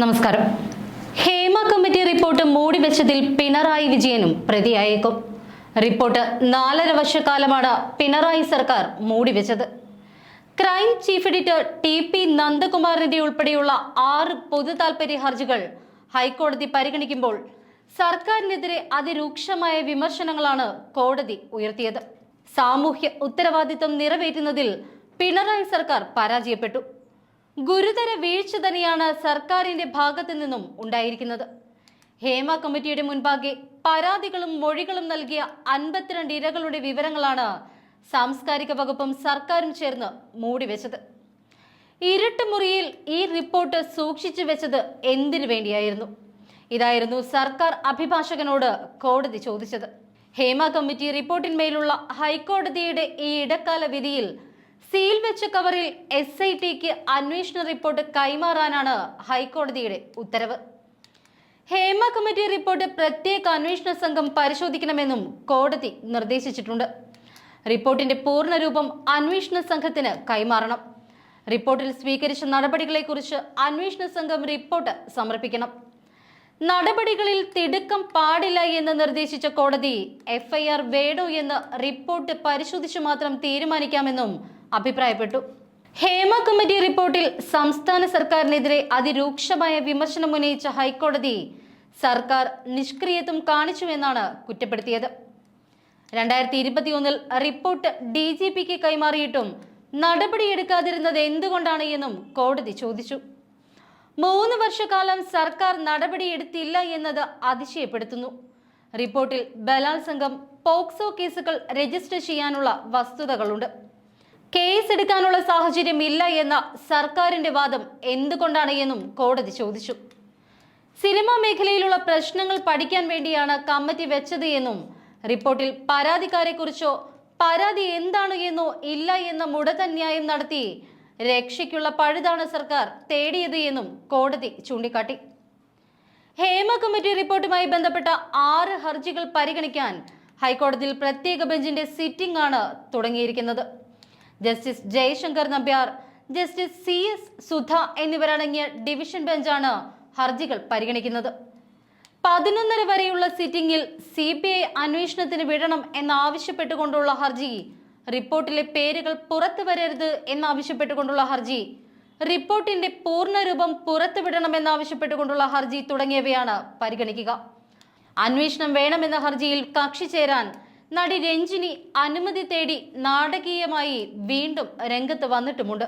നമസ്കാരം. Hema committee report മൂടിവെച്ചതിൽ പിണറായി വിജയനും പ്രതിയായേക്കും. റിപ്പോർട്ട് നാലര വർഷക്കാലമാണ് പിണറായി സർക്കാർ മൂടിവെച്ചത് crime chief editor T P നന്ദകുമാറിന്റെ ഉൾപ്പെടെയുള്ള ആറ് പൊതു താൽപര്യ ഹർജികൾ ഹൈക്കോടതി പരിഗണിക്കുമ്പോൾ സർക്കാരിനെതിരെ അതിരൂക്ഷമായ വിമർശനങ്ങളാണ് കോടതി ഉയർത്തിയത്. സാമൂഹ്യ ഉത്തരവാദിത്വം നിറവേറ്റുന്നതിൽ പിണറായി സർക്കാർ പരാജയപ്പെട്ടു. ഗുരുതര വീഴ്ച തന്നെയാണ് സർക്കാരിന്റെ ഭാഗത്തു നിന്നും ഉണ്ടായിരിക്കുന്നത്. ഹേമ കമ്മിറ്റിയുടെ മുൻപാകെ പരാതികളും മൊഴികളും നൽകിയ അൻപത്തിരണ്ട് ഇരകളുടെ വിവരങ്ങളാണ് സാംസ്കാരിക വകുപ്പും സർക്കാരും ചേർന്ന് മൂടിവെച്ചത്. ഇരുട്ട് മുറിയിൽ ഈ റിപ്പോർട്ട് സൂക്ഷിച്ചു വെച്ചത് എന്തിനു വേണ്ടിയായിരുന്നു? ഇതായിരുന്നു സർക്കാർ അഭിഭാഷകനോട് കോടതി ചോദിച്ചത്. ഹേമ കമ്മിറ്റി റിപ്പോർട്ടിന്മേലുള്ള ഹൈക്കോടതിയുടെ ഈ ഇടക്കാല വിധിയിൽ സീൽ വെച്ച കവറിൽ എസ് ഐ ടിക്ക് അന്വേഷണ റിപ്പോർട്ട് കൈമാറാനാണ് ഹൈക്കോടതിയുടെ ഉത്തരവ്. ഹേമ കമ്മിറ്റി റിപ്പോർട്ട് പ്രത്യേക അന്വേഷണ സംഘം പരിശോധിക്കണമെന്നും കോടതി നിർദ്ദേശിച്ചിട്ടുണ്ട്. റിപ്പോർട്ടിന്റെ പൂർണ രൂപം അന്വേഷണ സംഘത്തിന് കൈമാറണം. റിപ്പോർട്ടിൽ സ്വീകരിച്ച നടപടികളെക്കുറിച്ച് അന്വേഷണ സംഘം റിപ്പോർട്ട് സമർപ്പിക്കണം. നടപടികളിൽ തിടുക്കം പാടില്ല എന്ന് നിർദ്ദേശിച്ച കോടതി എഫ്ഐആർ വേണോ എന്ന് റിപ്പോർട്ട് പരിശോധിച്ചു മാത്രം തീരുമാനിക്കാമെന്നും അഭിപ്രായപ്പെട്ടു. ഹേമ കമ്മിറ്റി റിപ്പോർട്ടിൽ സംസ്ഥാന സർക്കാരിനെതിരെ അതിരൂക്ഷമായ വിമർശനം ഉന്നയിച്ച ഹൈക്കോടതി സർക്കാർ നിഷ്ക്രിയത്വം കാണിച്ചുവെന്നാണ് കുറ്റപ്പെടുത്തിയത്. രണ്ടായിരത്തി ഇരുപത്തിയൊന്നിൽ റിപ്പോർട്ട് ഡി ജി പിക്ക് കൈമാറിയിട്ടും നടപടിയെടുക്കാതിരുന്നത് എന്തുകൊണ്ടാണ് എന്നും കോടതി ചോദിച്ചു. മൂന്ന് വർഷക്കാലം സർക്കാർ നടപടിയെടുത്തില്ല എന്നത് അതിശയപ്പെടുത്തുന്നു. റിപ്പോർട്ടിൽ ബലാത്സംഗം പോക്സോ കേസുകൾ രജിസ്റ്റർ ചെയ്യാനുള്ള വസ്തുതകളുണ്ട്. കേസ് എടുക്കാനുള്ള സാഹചര്യം ഇല്ല എന്ന സർക്കാരിന്റെ വാദം എന്തുകൊണ്ടാണ് എന്നും കോടതി ചോദിച്ചു. സിനിമാ മേഖലയിലുള്ള പ്രശ്നങ്ങൾ പഠിക്കാൻ വേണ്ടിയാണ് കമ്മിറ്റി വെച്ചത് എന്നും റിപ്പോർട്ടിൽ പരാതിക്കാരെക്കുറിച്ചോ പരാതി എന്താണ് എന്നോ ഇല്ല എന്ന മുടതന്യായം നടത്തി രക്ഷയ്ക്കുള്ള പഴുതാണ് സർക്കാർ തേടിയത് എന്നും കോടതി ചൂണ്ടിക്കാട്ടി. ഹേമ കമ്മിറ്റി റിപ്പോർട്ടുമായി ബന്ധപ്പെട്ട ആറ് ഹർജികൾ പരിഗണിക്കാൻ ഹൈക്കോടതിയിൽ പ്രത്യേക ബെഞ്ചിന്റെ സിറ്റിംഗ് ആണ് തുടങ്ങിയിരിക്കുന്നത്. Justice Jayashankar Nambiar justice C S Sudha എന്നിവരടങ്ങിയ ഡിവിഷൻ ബെഞ്ചാണ് ഹർജികൾ പരിഗണിക്കുന്നത്. പതിനൊന്നര വരെയുള്ള സിറ്റിംഗിൽ സി ബി ഐ അന്വേഷണത്തിന് വിടണം എന്നാവശ്യപ്പെട്ടുകൊണ്ടുള്ള ഹർജി റിപ്പോർട്ടിലെ പേരുകൾ പുറത്തു വരരുത് എന്നാവശ്യപ്പെട്ടുകൊണ്ടുള്ള ഹർജി റിപ്പോർട്ടിന്റെ പൂർണരൂപം പുറത്തുവിടണമെന്നാവശ്യപ്പെട്ടുകൊണ്ടുള്ള ഹർജി തുടങ്ങിയവയാണ് പരിഗണിക്കുക. അന്വേഷണം വേണമെന്ന ഹർജിയിൽ കക്ഷി ചേരാൻ നടി രഞ്ജിനി അനുമതി തേടി നാടകീയമായി വീണ്ടും രംഗത്ത് വന്നിട്ടുമുണ്ട്.